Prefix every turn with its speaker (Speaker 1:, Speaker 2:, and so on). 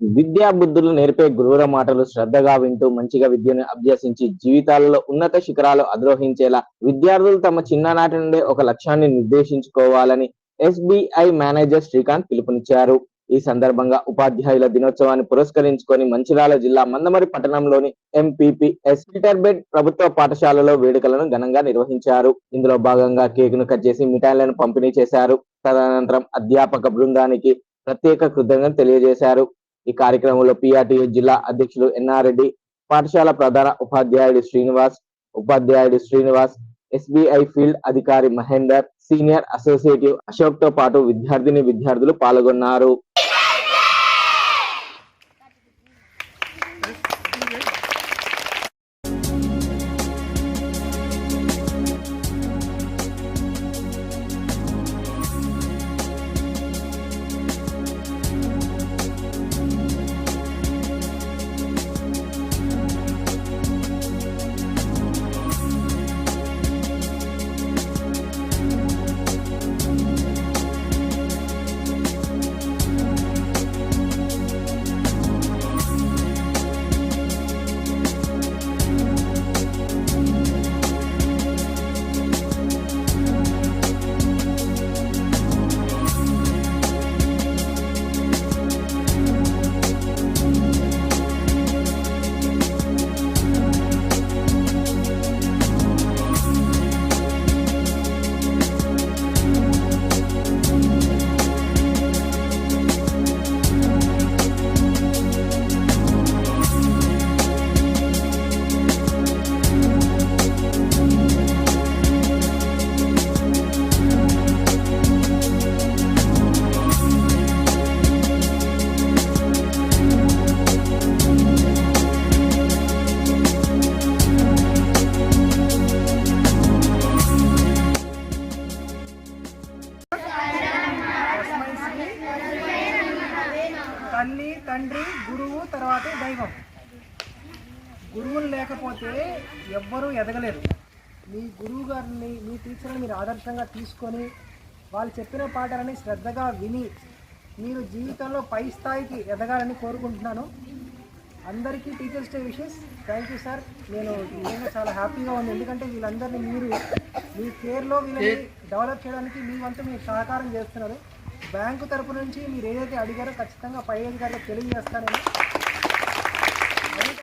Speaker 1: విద్యా బుద్ధులు నేర్పే గురువుల మాటలు శ్రద్ధగా వింటూ మంచిగా విద్యను అభ్యసించి జీవితాలలో ఉన్నత శిఖరాలు అధిరోహించేలా విద్యార్థులు తమ చిన్ననాటి నుండే ఒక లక్ష్యాన్ని నిర్దేశించుకోవాలని ఎస్బీఐ మేనేజర్ శ్రీకాంత్ పిలుపునిచ్చారు. ఈ సందర్భంగా ఉపాధ్యాయుల దినోత్సవాన్ని పురస్కరించుకొని మంచిరాల జిల్లా మందమరి పట్టణంలోని ఎంపీపీ ఎస్టర్బెడ్ ప్రభుత్వ పాఠశాలలో వేడుకలను ఘనంగా నిర్వహించారు. ఇందులో భాగంగా కేక్ను కట్ చేసి మిఠాయిలను పంపిణీ చేశారు. తదనంతరం అధ్యాపక బృందానికి ప్రత్యేక కృతజ్ఞతలు తెలియజేశారు. ఈ కార్యక్రమంలో పిఆర్టీయూ జిల్లా అధ్యక్షులు ఎన్ఆర్ రెడ్డి పాఠశాల ప్రధాన ఉపాధ్యాయుడు శ్రీనివాస్ ఉపాధ్యాయుడు శ్రీనివాస్ ఎస్బీఐ ఫీల్డ్ అధికారి మహేందర్ సీనియర్ అసోసియేటివ్ అశోక్తో పాటు విద్యార్థిని విద్యార్థులు పాల్గొన్నారు.
Speaker 2: తండ్రి గురువు తర్వాత దైవం. గురువులు లేకపోతే ఎవ్వరూ ఎదగలేరు. మీ గురువు గారిని మీ టీచర్ని మీరు ఆదర్శంగా తీసుకొని వాళ్ళు చెప్పిన పాఠాలని శ్రద్ధగా విని మీరు జీవితంలో పై స్థాయికి ఎదగాలని కోరుకుంటున్నాను. అందరికీ teachers day wishes. Thank you sir. నేను నిజంగా చాలా హ్యాపీగా ఉంది. ఎందుకంటే వీళ్ళందరినీ మీరు మీ కేర్లో వీళ్ళని డెవలప్ చేయడానికి మీ వంతు మీరు సహకారం చేస్తున్నారు. బ్యాంకు తరపు నుంచి మీరు ఏదైతే అడిగారో ఖచ్చితంగా పై అధికారులకు తెలియజేస్తానని